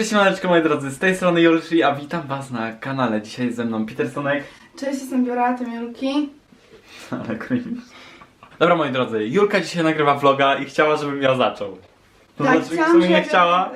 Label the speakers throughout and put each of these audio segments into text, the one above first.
Speaker 1: Cześć maneczko moi drodzy, z tej strony Jolszy, a witam was na kanale. Dzisiaj jest ze mną Petersonek,
Speaker 2: Cześć, jestem Biorata Mielki.
Speaker 1: ale cringe. Dobra moi drodzy, Julka dzisiaj nagrywa vloga i chciała, żebym ja zaczął. To znaczy, w sumie nie
Speaker 2: żeby-
Speaker 1: chciała,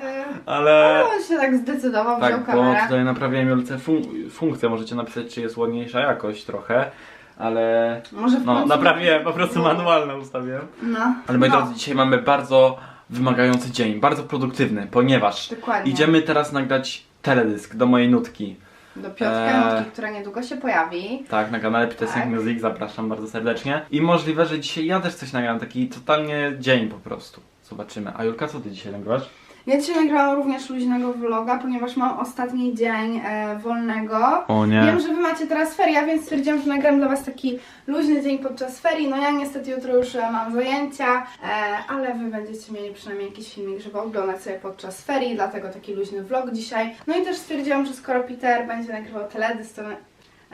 Speaker 1: ale...
Speaker 2: Ale on się tak zdecydował, wziął
Speaker 1: Tak, bo
Speaker 2: kamerę.
Speaker 1: tutaj naprawiałem Julce fun- funkcję, możecie napisać, czy jest ładniejsza jakość trochę, ale...
Speaker 2: Może w
Speaker 1: No,
Speaker 2: końcu-
Speaker 1: naprawiłem, po prostu manualne ustawiłem.
Speaker 2: No.
Speaker 1: Ale moi
Speaker 2: no,
Speaker 1: drodzy, dzisiaj mamy bardzo wymagający dzień, bardzo produktywny, ponieważ
Speaker 2: Dokładnie.
Speaker 1: idziemy teraz nagrać teledysk do mojej nutki.
Speaker 2: Do Piotrka
Speaker 1: Eee.
Speaker 2: Nutki, która niedługo się pojawi.
Speaker 1: Tak, na kanale Peterson
Speaker 2: Tak.
Speaker 1: Music, zapraszam bardzo serdecznie. I możliwe, że dzisiaj ja też coś nagram, taki totalnie dzień po prostu. Zobaczymy. A Julka, co ty dzisiaj nagrywasz?
Speaker 2: Ja dzisiaj nagrałam również luźnego vloga, ponieważ mam ostatni dzień e, wolnego.
Speaker 1: O
Speaker 2: Wiem, że wy macie teraz feria, więc stwierdziłam, że nagram dla was taki luźny dzień podczas ferii. No ja niestety jutro już e, mam zajęcia, e, ale wy będziecie mieli przynajmniej jakiś filmik, żeby oglądać sobie podczas ferii, dlatego taki luźny vlog dzisiaj. No i też stwierdziłam, że skoro Peter będzie nagrywał teledysk, to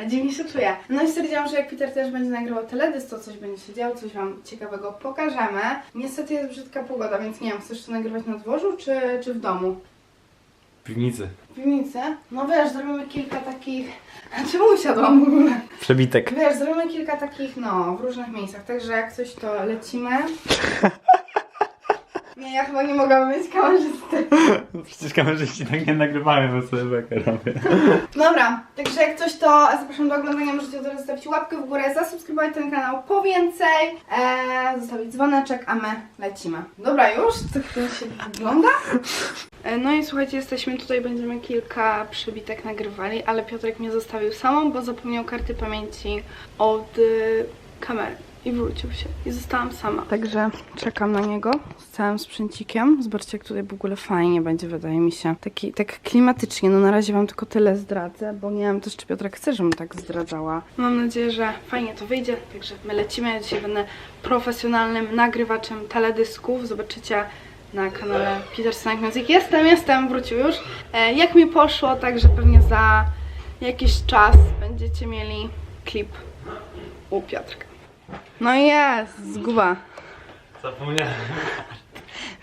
Speaker 2: a dziwnie się czuję. No i stwierdziłam, że jak Peter też będzie nagrywał teledysk, to coś będzie się działo, coś Wam ciekawego pokażemy. Niestety jest brzydka pogoda, więc nie wiem, chcesz to nagrywać na dworzu czy, czy w domu?
Speaker 1: W piwnicy.
Speaker 2: W piwnicy? No wiesz, zrobimy kilka takich... A czemu usiadłam w ogóle?
Speaker 1: Przebitek.
Speaker 2: Wiesz, zrobimy kilka takich, no, w różnych miejscach, także jak coś to lecimy. Nie, ja chyba nie mogłabym mieć kamerzysty.
Speaker 1: Przecież kamerzyści tak nie nagrywają, bo sobie bekę robię.
Speaker 2: Dobra, także jak coś to zapraszam do oglądania, możecie teraz zostawić łapkę w górę, zasubskrybować ten kanał po więcej, e, zostawić dzwoneczek, a my lecimy. Dobra, już? Tak to się wygląda? E, No i słuchajcie, jesteśmy tutaj, będziemy kilka przebitek nagrywali, ale Piotrek mnie zostawił samą, bo zapomniał karty pamięci od y, kamery. I wrócił się. I zostałam sama. Także czekam na niego z całym sprzęcikiem. Zobaczcie, jak tutaj w ogóle fajnie będzie, wydaje mi się. Taki, tak klimatycznie. No na razie wam tylko tyle zdradzę, bo nie wiem też, czy Piotrek chce, żebym tak zdradzała. Mam nadzieję, że fajnie to wyjdzie. Także my lecimy. Ja dzisiaj będę profesjonalnym nagrywaczem teledysków. Zobaczycie na kanale Peter Snack Music. Jestem, jestem, wrócił już. E, jak mi poszło, także pewnie za jakiś czas będziecie mieli klip u Piotrka. No jest, zguba.
Speaker 1: Zapomniałem.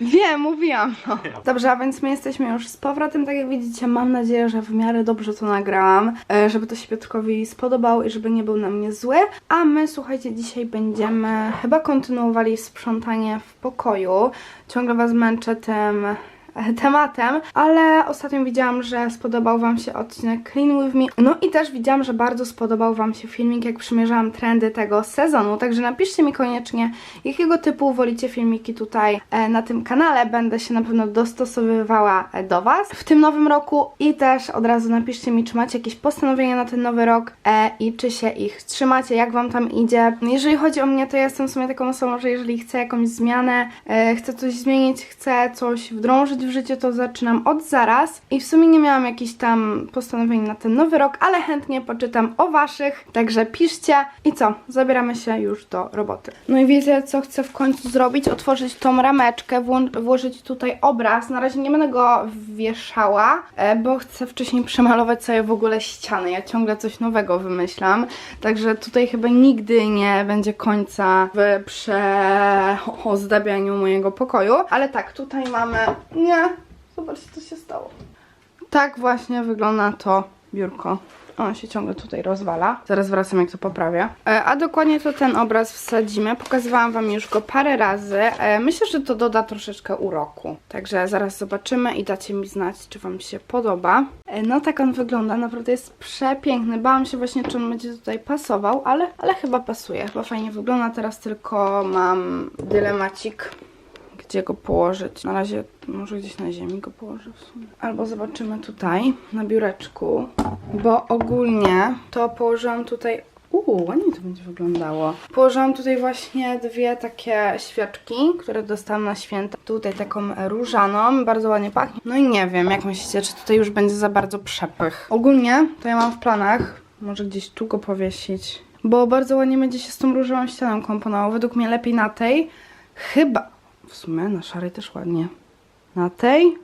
Speaker 2: Wiem, mówiłam. No. Dobrze, a więc my jesteśmy już z powrotem, tak jak widzicie. Mam nadzieję, że w miarę dobrze to nagrałam, e, żeby to się Piotrkowi spodobało i żeby nie był na mnie zły. A my, słuchajcie, dzisiaj będziemy chyba kontynuowali sprzątanie w pokoju. Ciągle Was męczę tym tematem, ale ostatnio widziałam, że spodobał Wam się odcinek Clean With Me. No i też widziałam, że bardzo spodobał Wam się filmik, jak przymierzałam trendy tego sezonu, także napiszcie mi koniecznie, jakiego typu wolicie filmiki tutaj e, na tym kanale. Będę się na pewno dostosowywała e, do Was w tym nowym roku i też od razu napiszcie mi, czy macie jakieś postanowienia na ten nowy rok e, i czy się ich trzymacie, jak Wam tam idzie. Jeżeli chodzi o mnie, to ja jestem w sumie taką osobą, że jeżeli chcę jakąś zmianę, chcę coś zmienić, chcę coś wdrążyć w życie, to zaczynam od zaraz i w sumie nie miałam jakichś tam postanowień na ten nowy rok, ale chętnie poczytam o Waszych, także piszcie i co, zabieramy się już do roboty. No i wiecie, co chcę w końcu zrobić? Otworzyć tą rameczkę, włożyć tutaj obraz. Na razie nie będę go wieszała, e, bo chcę wcześniej przemalować sobie w ogóle ściany. Ja ciągle coś nowego wymyślam, także tutaj chyba nigdy nie będzie końca w przeozdabianiu mojego pokoju. Ale tak, tutaj mamy... Nie, zobaczcie, co się stało. Tak właśnie wygląda to biurko. On się ciągle tutaj rozwala. Zaraz wracam, jak to poprawię. E, A dokładnie to ten obraz wsadzimy. Pokazywałam Wam już go parę razy. E, Myślę, że to doda troszeczkę uroku. Także zaraz zobaczymy i dacie mi znać, czy Wam się podoba. E, No tak on wygląda. Naprawdę jest przepiękny. Bałam się właśnie, czy on będzie tutaj pasował, ale, ale chyba pasuje. Chyba fajnie wygląda. Teraz tylko mam dylemacik gdzie go położyć. Na razie może gdzieś na ziemi go położę w sumie. Albo zobaczymy tutaj na biureczku, bo ogólnie to położyłam tutaj Uuu, ładnie to będzie wyglądało. Położyłam tutaj właśnie dwie takie świeczki, które dostałam na święta. Tutaj taką różaną, bardzo ładnie pachnie. No i nie wiem, jak myślicie, czy tutaj już będzie za bardzo przepych. Ogólnie to ja mam w planach, może gdzieś tu go powiesić, bo bardzo ładnie będzie się z tą różową ścianą komponowało. Według mnie lepiej na tej. Chyba, w sumie na szarej też ładnie. Na tej?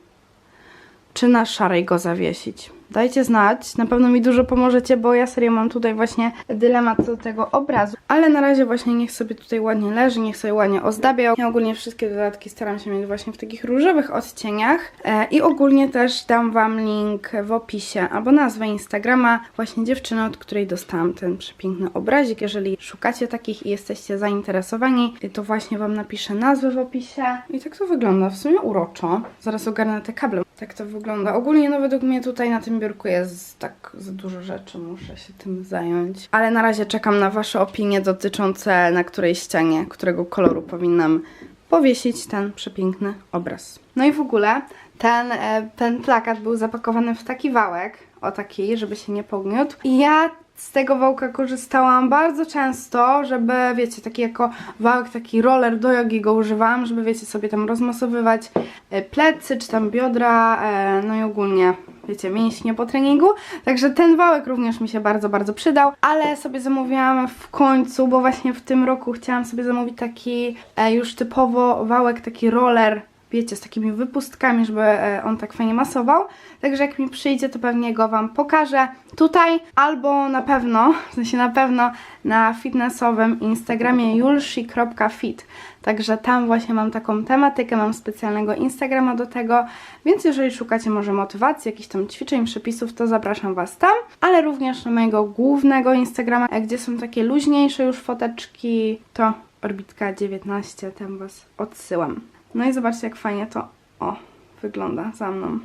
Speaker 2: Czy na szarej go zawiesić? Dajcie znać. Na pewno mi dużo pomożecie, bo ja serio mam tutaj właśnie dylemat do tego obrazu. Ale na razie właśnie niech sobie tutaj ładnie leży, niech sobie ładnie ozdabia. Ja ogólnie wszystkie dodatki staram się mieć właśnie w takich różowych odcieniach. E, I ogólnie też dam Wam link w opisie albo nazwę Instagrama właśnie dziewczyny, od której dostałam ten przepiękny obrazik. Jeżeli szukacie takich i jesteście zainteresowani, to właśnie Wam napiszę nazwę w opisie. I tak to wygląda, w sumie uroczo. Zaraz ogarnę te kable. Tak to wygląda. Ogólnie no według mnie tutaj na tym biurku jest tak za dużo rzeczy, muszę się tym zająć. Ale na razie czekam na Wasze opinie dotyczące na której ścianie, którego koloru powinnam powiesić ten przepiękny obraz. No i w ogóle ten, e, ten plakat był zapakowany w taki wałek, o taki, żeby się nie pogniótł. I ja z tego wałka korzystałam bardzo często, żeby, wiecie, taki jako wałek, taki roller do jogi go używałam, żeby, wiecie, sobie tam rozmasowywać e, plecy, czy tam biodra, e, no i ogólnie, wiecie, mięśnie po treningu. Także ten wałek również mi się bardzo, bardzo przydał, ale sobie zamówiłam w końcu, bo właśnie w tym roku chciałam sobie zamówić taki e, już typowo wałek, taki roller wiecie, z takimi wypustkami, żeby e, on tak fajnie masował. Także jak mi przyjdzie, to pewnie go Wam pokażę tutaj, albo na pewno, w sensie na pewno na fitnessowym Instagramie julshi.fit. Także tam właśnie mam taką tematykę, mam specjalnego Instagrama do tego, więc jeżeli szukacie może motywacji, jakichś tam ćwiczeń, przepisów, to zapraszam Was tam, ale również na mojego głównego Instagrama, e, gdzie są takie luźniejsze już foteczki, to Orbitka 19, tam Was odsyłam. No i zobaczcie, jak fajnie to o, wygląda za mną.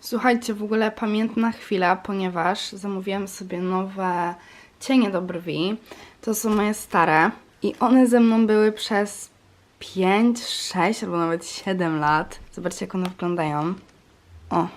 Speaker 2: Słuchajcie, w ogóle pamiętna chwila, ponieważ zamówiłam sobie nowe cienie do brwi. To są moje stare i one ze mną były przez 5, 6 albo nawet 7 lat. Zobaczcie, jak one wyglądają. O,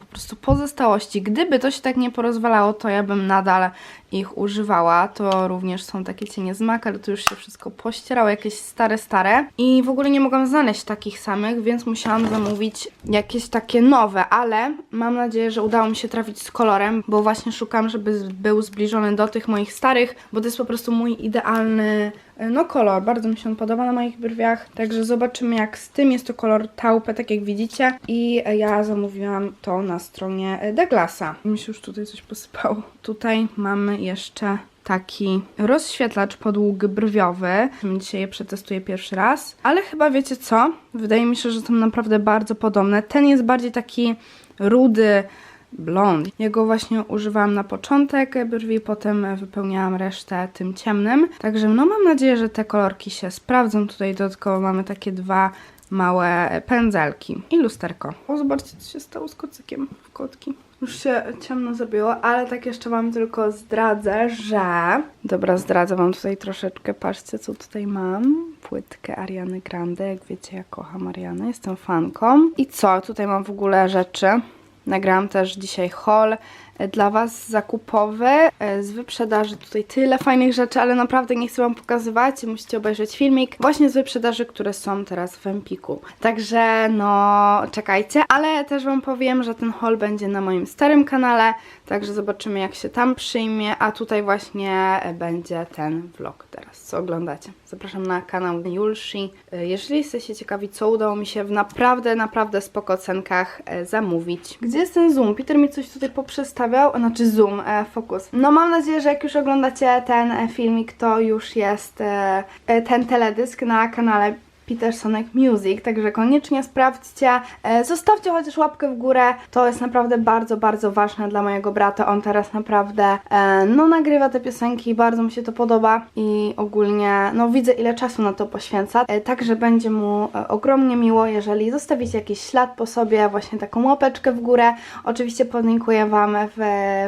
Speaker 2: po prostu pozostałości. Gdyby to się tak nie porozwalało, to ja bym nadal ich używała. To również są takie cienie z MAC, ale tu już się wszystko pościerało, jakieś stare, stare. I w ogóle nie mogłam znaleźć takich samych, więc musiałam zamówić jakieś takie nowe, ale mam nadzieję, że udało mi się trafić z kolorem, bo właśnie szukam, żeby był zbliżony do tych moich starych, bo to jest po prostu mój idealny e, no kolor, bardzo mi się on podoba na moich brwiach, także zobaczymy jak z tym jest to kolor taupe, tak jak widzicie i e, ja zamówiłam to na stronie e, Douglasa. Mi się już tutaj coś posypało. Tutaj mamy jeszcze taki rozświetlacz podłóg brwiowy. Dzisiaj je przetestuję pierwszy raz, ale chyba wiecie co? Wydaje mi się, że są naprawdę bardzo podobne. Ten jest bardziej taki rudy, blond. Jego właśnie używałam na początek brwi, potem wypełniałam resztę tym ciemnym. Także no mam nadzieję, że te kolorki się sprawdzą. Tutaj dodatkowo mamy takie dwa małe pędzelki i lusterko. O, zobaczcie, co się stało z kocykiem w kotki. Już się ciemno zrobiło, ale tak jeszcze wam tylko zdradzę, że... Dobra, zdradzę wam tutaj troszeczkę, patrzcie co tutaj mam. Płytkę Ariany Grande, jak wiecie ja kocham Arianę, jestem fanką. I co, tutaj mam w ogóle rzeczy. Nagrałam też dzisiaj haul dla Was zakupowy e, z wyprzedaży. Tutaj tyle fajnych rzeczy, ale naprawdę nie chcę Wam pokazywać. Musicie obejrzeć filmik właśnie z wyprzedaży, które są teraz w Empiku. Także no, czekajcie. Ale też Wam powiem, że ten haul będzie na moim starym kanale, także zobaczymy jak się tam przyjmie. A tutaj właśnie e, będzie ten vlog teraz, co oglądacie. Zapraszam na kanał Julshi. E, Jeżeli jesteście ciekawi, co udało mi się w naprawdę, naprawdę spoko cenkach zamówić. Gdzie jest ten zoom? Peter mi coś tutaj znaczy zoom, e, fokus. No mam nadzieję, że jak już oglądacie ten e, filmik, to już jest e, e, ten teledysk na kanale Petersonic Music, także koniecznie sprawdźcie. E, Zostawcie chociaż łapkę w górę, to jest naprawdę bardzo, bardzo ważne dla mojego brata. On teraz naprawdę e, no nagrywa te piosenki, bardzo mi się to podoba i ogólnie no widzę ile czasu na to poświęca, e, także będzie mu ogromnie miło, jeżeli zostawicie jakiś ślad po sobie, właśnie taką łapeczkę w górę. Oczywiście podlinkuję Wam w,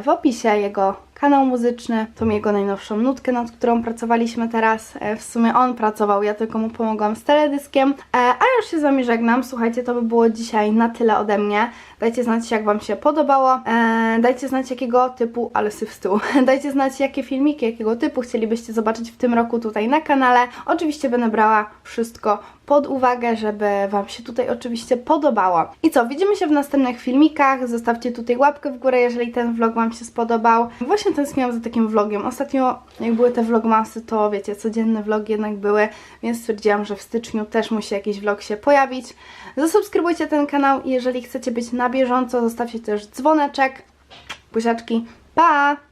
Speaker 2: w opisie jego kanał muzyczny, tą jego najnowszą nutkę, nad którą pracowaliśmy teraz. E, W sumie on pracował, ja tylko mu pomogłam z teledyskiem. E, A już się z Wami żegnam. Słuchajcie, to by było dzisiaj na tyle ode mnie. Dajcie znać, jak Wam się podobało. E, Dajcie znać, jakiego typu, ale syf z. Dajcie znać, jakie filmiki, jakiego typu chcielibyście zobaczyć w tym roku tutaj na kanale. Oczywiście będę brała wszystko pod uwagę, żeby Wam się tutaj oczywiście podobało. I co, widzimy się w następnych filmikach. Zostawcie tutaj łapkę w górę, jeżeli ten vlog Wam się spodobał. Właśnie tęskniłam za takim vlogiem. Ostatnio, jak były te vlogmasy, to wiecie, codzienne vlogi jednak były, więc stwierdziłam, że w styczniu też musi jakiś vlog się pojawić. Zasubskrybujcie ten kanał i jeżeli chcecie być na bieżąco, zostawcie też dzwoneczek. Buziaczki, pa!